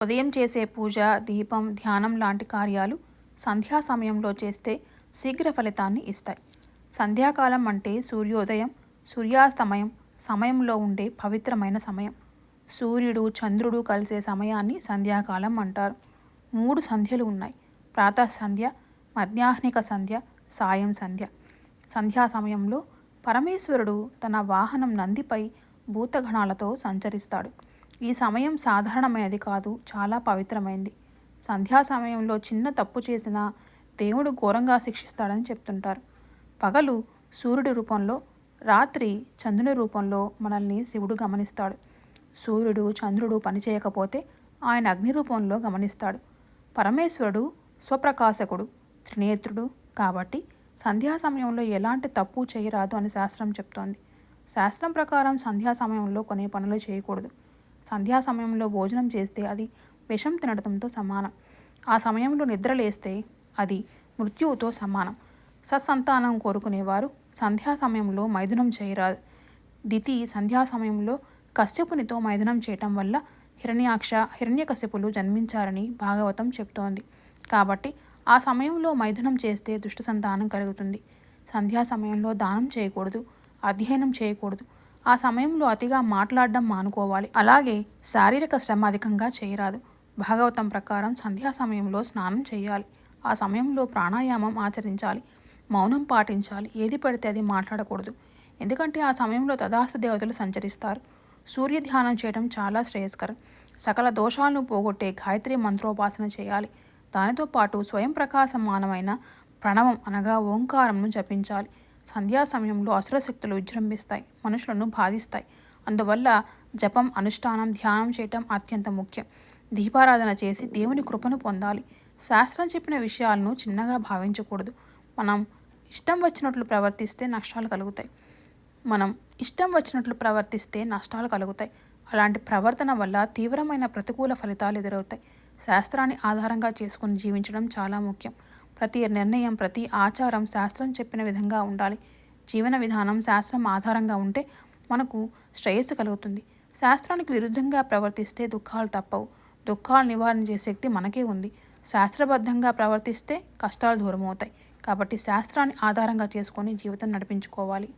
ఉదయం చేసే పూజ దీపం ధ్యానం లాంటి కార్యాలు సంధ్యా సమయంలో చేస్తే శీఘ్ర ఫలితాన్ని ఇస్తాయి. సంధ్యాకాలం అంటే సూర్యోదయం సూర్యాస్తమయం సమయంలో ఉండే పవిత్రమైన సమయం. సూర్యుడు చంద్రుడు కలిసే సమయాన్ని సంధ్యాకాలం అంటారు. మూడు సంధ్యలు ఉన్నాయి. ప్రాతః సంధ్య మధ్యాహ్నిక సంధ్య సాయం సంధ్య. సంధ్యా సమయంలో పరమేశ్వరుడు తన వాహనం నందిపై భూతగణాలతో సంచరిస్తాడు. ఈ సమయం సాధారణమైనది కాదు చాలా పవిత్రమైంది. సంధ్యా సమయంలో చిన్న తప్పు చేసినా దేవుడు ఘోరంగా శిక్షిస్తాడని చెప్తుంటారు. పగలు సూర్యుడి రూపంలో రాత్రి చంద్రుని రూపంలో మనల్ని శివుడు గమనిస్తాడు. సూర్యుడు చంద్రుడు పనిచేయకపోతే ఆయన అగ్ని రూపంలో గమనిస్తాడు. పరమేశ్వరుడు స్వప్రకాశకుడు త్రినేత్రుడు కాబట్టి సంధ్యా సమయంలో ఎలాంటి తప్పు చేయరాదు అని శాస్త్రం చెప్తోంది. శాస్త్రం ప్రకారం సంధ్యా సమయంలో కొన్ని పనులు చేయకూడదు. సంధ్యా సమయంలో భోజనం చేస్తే అది విషం తినడంతో సమానం. ఆ సమయంలో నిద్ర లేస్తే అది మృత్యువుతో సమానం. సత్సంతానం కోరుకునేవారు సంధ్యా సమయంలో మైథునం చేయరాదు. దితి సంధ్యా సమయంలో కశ్యపునితో మైథునం చేయటం వల్ల హిరణ్యాక్ష హిరణ్యకశ్యపులు జన్మించారని భాగవతం చెప్తోంది. కాబట్టి ఆ సమయంలో మైథునం చేస్తే దుష్ట సంతానం కలుగుతుంది. సంధ్యా సమయంలో దానం చేయకూడదు అధ్యయనం చేయకూడదు ఆ సమయంలో అతిగా మాట్లాడడం మానుకోవాలి. అలాగే శారీరక శ్రమ అధికంగా చేయరాదు. భాగవతం ప్రకారం సంధ్యా సమయంలో స్నానం చేయాలి. ఆ సమయంలో ప్రాణాయామం ఆచరించాలి. మౌనం పాటించాలి. ఏది పడితే అది మాట్లాడకూడదు. ఎందుకంటే ఆ సమయంలో తదాస్త దేవతలు సంచరిస్తారు. సూర్య ధ్యానం చేయడం చాలా శ్రేయస్కరం. సకల దోషాలను పోగొట్టే గాయత్రి మంత్రోపాసన చేయాలి. దానితో పాటు స్వయం ప్రకాశమానమైన ప్రణవం అనగా ఓంకారంను జపించాలి. సంధ్యా సమయంలో అసుర శక్తులు విజృంభిస్తాయి మనుషులను బాధిస్తాయి. అందువల్ల జపం అనుష్ఠానం ధ్యానం చేయటం అత్యంత ముఖ్యం. దీపారాధన చేసి దేవుని కృపను పొందాలి. శాస్త్రం చెప్పిన విషయాలను చిన్నగా భావించకూడదు. మనం ఇష్టం వచ్చినట్లు ప్రవర్తిస్తే నష్టాలు కలుగుతాయి. మనం ఇష్టం వచ్చినట్లు ప్రవర్తిస్తే నష్టాలు కలుగుతాయి. అలాంటి ప్రవర్తన వల్ల తీవ్రమైన ప్రతికూల ఫలితాలు ఎదురవుతాయి. శాస్త్రాన్ని ఆధారంగా చేసుకుని జీవించడం చాలా ముఖ్యం. ప్రతి నిర్ణయం ప్రతి ఆచారం శాస్త్రం చెప్పిన విధంగా ఉండాలి. జీవన విధానం శాస్త్రం ఆధారంగా ఉంటే మనకు శ్రేయస్సు కలుగుతుంది. శాస్త్రానికి విరుద్ధంగా ప్రవర్తిస్తే దుఃఖాలు తప్పవు. దుఃఖాలు నివారించే శక్తి మనకే ఉంది. శాస్త్రబద్ధంగా ప్రవర్తిస్తే కష్టాలు దూరమవుతాయి. కాబట్టి శాస్త్రాన్ని ఆధారంగా చేసుకొని జీవితం నడిపించుకోవాలి.